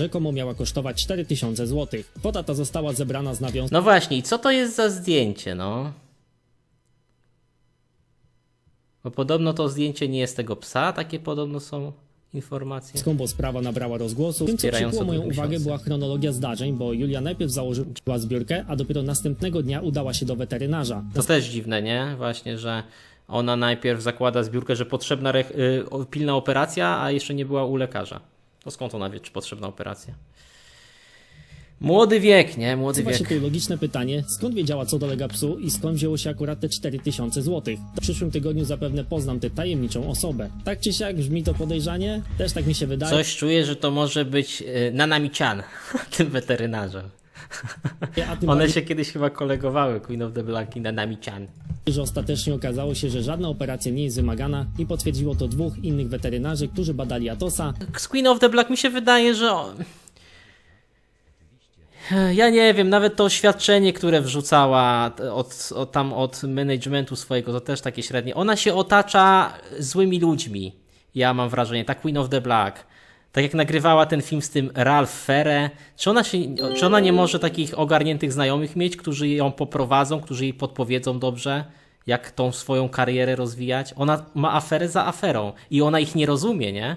rzekomo miała kosztować 4000 zł. Kwota ta została zebrana z nawiązką No właśnie, i co to jest za zdjęcie, no? Bo podobno to zdjęcie nie jest tego psa, takie podobno są informacje. bo sprawa nabrała rozgłosu. Tym, co przykuło moją uwagę, była chronologia zdarzeń, bo Julia najpierw założyła zbiórkę, a dopiero następnego dnia udała się do weterynarza. To też dziwne, nie? Właśnie, że ona najpierw zakłada zbiórkę, że potrzebna y, pilna operacja, a jeszcze nie była u lekarza. To skąd ona wie, czy potrzebna operacja? Młody wiek, nie? Młody się wiek. tu logiczne pytanie, skąd wiedziała co dolega psu i skąd wzięło się akurat te 4000 zł. W przyszłym tygodniu zapewne poznam tę tajemniczą osobę. Tak czy siak brzmi to podejrzanie? Też tak mi się wydaje. Coś czuję, że to może być y, Nanami-chan, tym weterynarzem. One bardziej, się kiedyś chyba kolegowały, Queen of the Black i Nanami-chan. że ostatecznie okazało się, że żadna operacja nie jest wymagana i potwierdziło to dwóch innych weterynarzy, którzy badali Atosa, z Queen of the Black mi się wydaje, że. Ja nie wiem, nawet to oświadczenie, które wrzucała od, od, tam od managementu swojego, to też takie średnie. Ona się otacza złymi ludźmi. Ja mam wrażenie, ta Queen of the Black. Tak jak nagrywała ten film z tym Ralph Fere, czy ona, się, czy ona nie może takich ogarniętych znajomych mieć, którzy ją poprowadzą, którzy jej podpowiedzą dobrze, jak tą swoją karierę rozwijać? Ona ma aferę za aferą i ona ich nie rozumie, nie?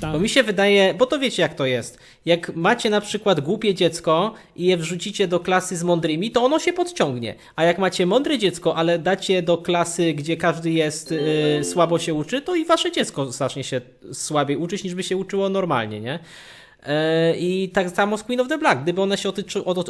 Tam Bo mi się wydaje, bo to wiecie jak to jest. Jak macie na przykład głupie dziecko i je wrzucicie do klasy z mądrymi, to ono się podciągnie. A jak macie mądre dziecko, ale dacie do klasy, gdzie każdy jest yy, słabo się uczy, to i wasze dziecko zacznie się słabiej uczyć, niż by się uczyło normalnie, nie? Yy, I tak samo z Queen of the Black. Gdyby ona się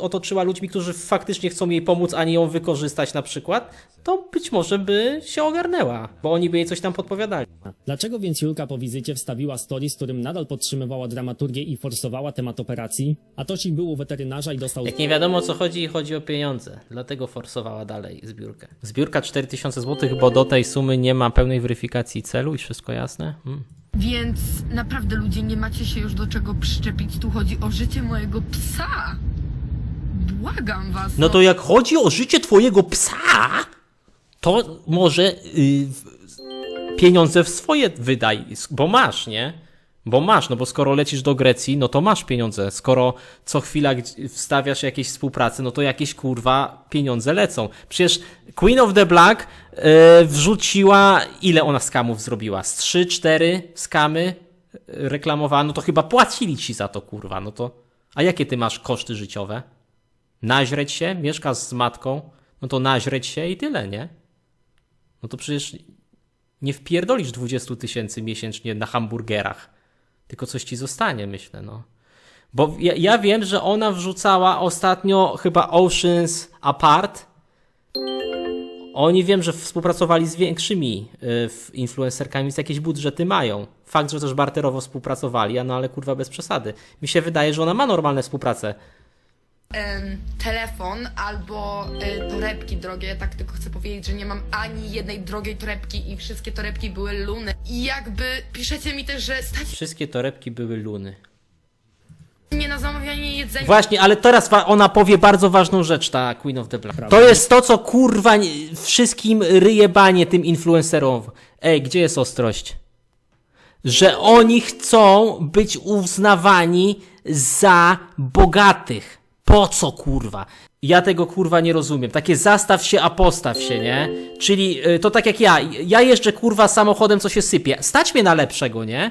otoczyła ludźmi, którzy faktycznie chcą jej pomóc, a nie ją wykorzystać na przykład, to być może by się ogarnęła, bo oni by jej coś tam podpowiadali. Dlaczego więc Julka po wizycie wstawiła story, z którym nadal podtrzymywała dramaturgię i forsowała temat operacji? A Tosik był u weterynarza i dostał Jak nie wiadomo o co chodzi, chodzi o pieniądze. Dlatego forsowała dalej zbiórkę. Zbiórka 4000 zł, bo do tej sumy nie ma pełnej weryfikacji celu i wszystko jasne? Hmm. Więc naprawdę ludzie nie macie się już do czego przyczepić. Tu chodzi o życie mojego psa. Błagam was. No to jak chodzi o życie twojego psa, to może y, w- pieniądze w swoje wydaj, bo masz, nie? Bo masz, no bo skoro lecisz do Grecji, no to masz pieniądze. Skoro co chwila wstawiasz jakieś współpracy, no to jakieś kurwa pieniądze lecą. Przecież Queen of the Black y, wrzuciła, ile ona skamów zrobiła? Z 3-4 skamy y, reklamowała, no to chyba płacili ci za to kurwa, no to. A jakie ty masz koszty życiowe? naźreć się, mieszkasz z matką, no to naźreć się i tyle, nie? No to przecież nie wpierdolisz 20 tysięcy miesięcznie na hamburgerach, tylko coś ci zostanie, myślę, no. Bo ja, ja wiem, że ona wrzucała ostatnio chyba Oceans Apart. Oni wiem, że współpracowali z większymi y, influencerkami, więc jakieś budżety mają. Fakt, że też barterowo współpracowali, no ale kurwa bez przesady. Mi się wydaje, że ona ma normalne współpracę. Em, telefon albo y, torebki drogie, tak tylko chcę powiedzieć, że nie mam ani jednej drogiej torebki i wszystkie torebki były luny. I jakby piszecie mi też, że stać Wszystkie torebki były luny. mnie na zamawianie jedzenia. Właśnie, ale teraz wa- ona powie bardzo ważną rzecz, ta Queen of the Black. To jest to, co kurwa nie- wszystkim ryje banie tym influencerom. Ej, gdzie jest ostrość? Że oni chcą być uznawani za bogatych. Po co kurwa? Ja tego kurwa nie rozumiem. Takie zastaw się, a postaw się, nie? Czyli y, to tak jak ja. Ja jeżdżę kurwa samochodem, co się sypie. Stać mnie na lepszego, nie?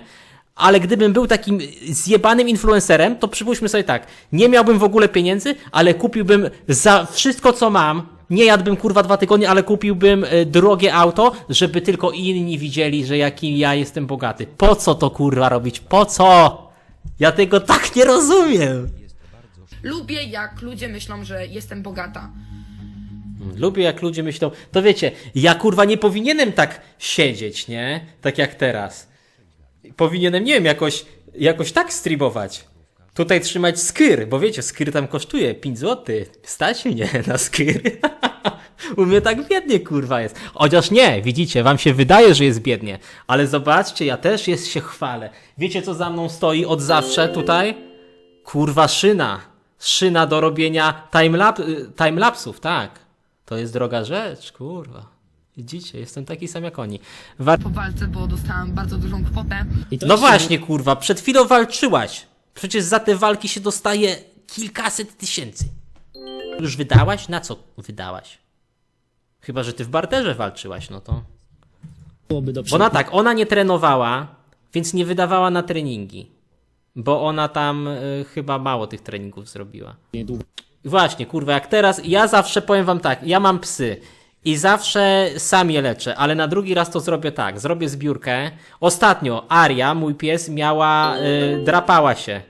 Ale gdybym był takim zjebanym influencerem, to przypuśćmy sobie tak, nie miałbym w ogóle pieniędzy, ale kupiłbym za wszystko, co mam, nie jadłbym kurwa dwa tygodnie, ale kupiłbym e, drogie auto, żeby tylko inni widzieli, że jaki ja jestem bogaty. Po co to kurwa robić? Po co? Ja tego tak nie rozumiem. Lubię jak ludzie myślą, że jestem bogata. Lubię jak ludzie myślą, to wiecie, ja kurwa nie powinienem tak siedzieć, nie? Tak jak teraz. Powinienem, nie wiem, jakoś, jakoś tak streamować. Tutaj trzymać skyr, bo wiecie, skyr tam kosztuje 5 zł. Stać mnie na skyr. U mnie tak biednie kurwa jest. Chociaż nie, widzicie, wam się wydaje, że jest biednie. Ale zobaczcie, ja też jest się chwalę. Wiecie co za mną stoi od zawsze tutaj? Kurwa szyna. Szyna do robienia timelap y, timelapsów, tak. To jest droga rzecz, kurwa. Widzicie, jestem taki sam jak oni. War... po walce, bo dostałam bardzo dużą kwotę. No jeszcze- właśnie, kurwa, przed chwilą walczyłaś. Przecież za te walki się dostaje kilkaset tysięcy. Już wydałaś? Na co wydałaś? Chyba, że ty w barterze walczyłaś, no to. byłoby do Bo ona tak, ona nie trenowała, więc nie wydawała na treningi. Bo ona tam y, chyba mało tych treningów zrobiła. niedługo Właśnie, kurwa, jak teraz, ja zawsze powiem wam tak, ja mam psy i zawsze sam je leczę, ale na drugi raz to zrobię tak, zrobię zbiórkę. Ostatnio Aria, mój pies, miała, y, drapała się,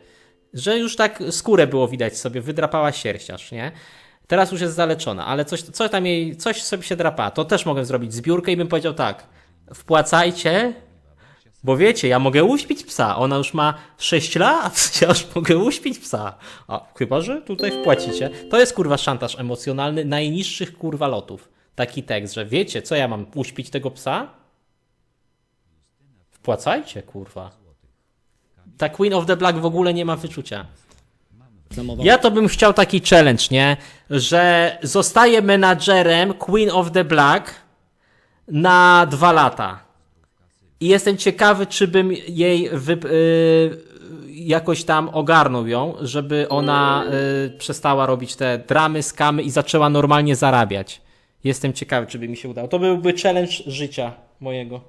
że już tak skórę było widać sobie, wydrapała sierść aż, nie? Teraz już jest zaleczona, ale coś, coś tam jej, coś sobie się drapa, to też mogę zrobić zbiórkę i bym powiedział tak, wpłacajcie, bo wiecie, ja mogę uśpić psa. Ona już ma 6 lat. Ja już mogę uśpić psa. A chyba, że tutaj wpłacicie. To jest kurwa szantaż emocjonalny najniższych kurwa lotów. Taki tekst, że wiecie, co ja mam uśpić tego psa? Wpłacajcie, kurwa. Ta Queen of the Black w ogóle nie ma wyczucia. Ja to bym chciał taki challenge, nie? Że zostaję menadżerem Queen of the Black na dwa lata. I jestem ciekawy, czy bym jej wy, y, jakoś tam ogarnął ją, żeby ona y, przestała robić te dramy, skamy i zaczęła normalnie zarabiać. Jestem ciekawy, czy by mi się udało. To byłby challenge życia mojego.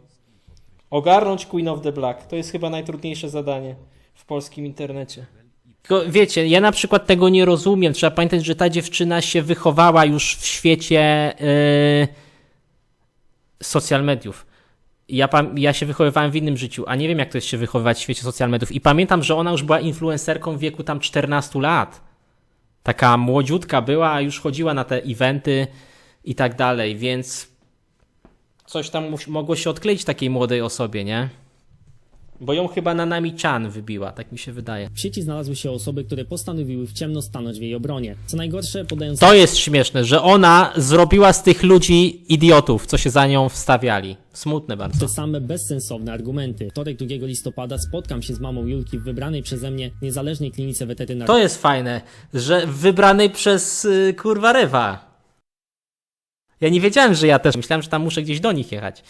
Ogarnąć Queen of the Black. To jest chyba najtrudniejsze zadanie w polskim internecie. Tylko wiecie, ja na przykład tego nie rozumiem. Trzeba pamiętać, że ta dziewczyna się wychowała już w świecie yy, social mediów. Ja, ja się wychowywałem w innym życiu, a nie wiem, jak to jest się wychowywać w świecie social mediów. I pamiętam, że ona już była influencerką w wieku tam 14 lat. Taka młodziutka była, już chodziła na te eventy i tak dalej, więc coś tam mogło się odkleić takiej młodej osobie, nie? Bo ją chyba na nami Chan wybiła, tak mi się wydaje. W sieci znalazły się osoby, które postanowiły w ciemno stanąć w jej obronie. Co najgorsze, podając To jest śmieszne, że ona zrobiła z tych ludzi idiotów, co się za nią wstawiali. Smutne bardzo. te same bezsensowne argumenty. Wtorek 2 listopada spotkam się z mamą Julki w wybranej przeze mnie niezależnej klinice weterynaryjnej. To jest fajne, że wybranej przez y, kurwa Rewa. Ja nie wiedziałem, że ja też. Myślałem, że tam muszę gdzieś do nich jechać.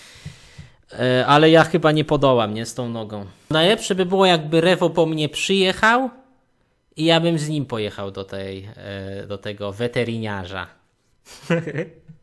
E, ale ja chyba nie podołam, nie z tą nogą. Najlepsze by było, jakby Rewo po mnie przyjechał i ja bym z nim pojechał do tej, e, do tego weteryniarza.